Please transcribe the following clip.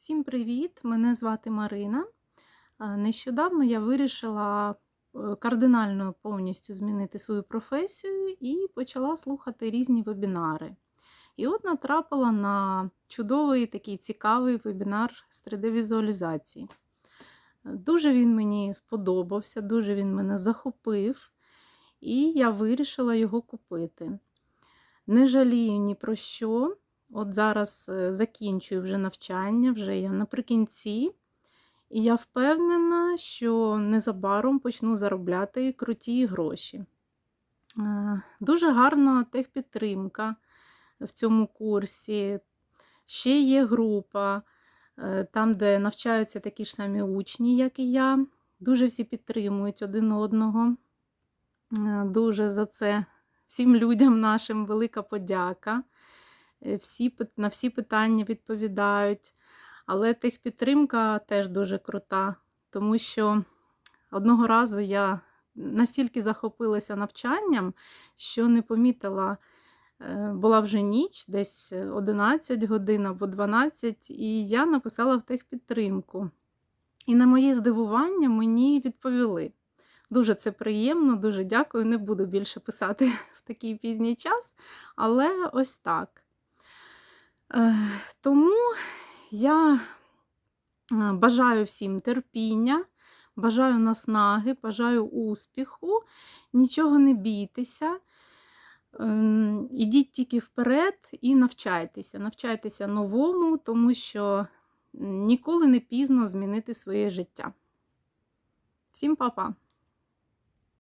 Всім привіт! Мене звати Марина. Нещодавно я вирішила е, кардинально повністю змінити свою професію і почала слухати різні вебінари. І от натрапила на чудовий такий цікавий вебінар з 3D-візуалізації. Дуже він мені сподобався, дуже він мене захопив, і я вирішила його купити. Не жалію ні про що. От зараз е, закінчую вже навчання, вже я наприкінці, і я впевнена, що незабаром почну заробляти круті гроші. Е, Дуже гарна техпідтримка в цьому курсі. Ще є група, е, там, де навчаються такі ж самі учні, як і я. Дуже всі підтримують один одного. Дуже за це всім людям нашим велика подяка. Е, Всі, на всі питання відповідають. Але техпідтримка теж дуже крута, тому що одного разу я настільки захопилася навчанням, що не помітила, е, була вже ніч, десь 11 годин або 12, і я написала в техпідтримку. І на моє здивування мені відповіли. Дуже це приємно, дуже дякую. Не буду більше писати в такий пізній час, але ось так. Е, Тому я е, бажаю всім терпіння, бажаю наснаги, бажаю успіху, нічого не бійтеся. Ем, Ідіть тільки вперед і навчайтеся. Навчайтеся новому, тому що ніколи не пізно змінити своє життя. Всім па-па!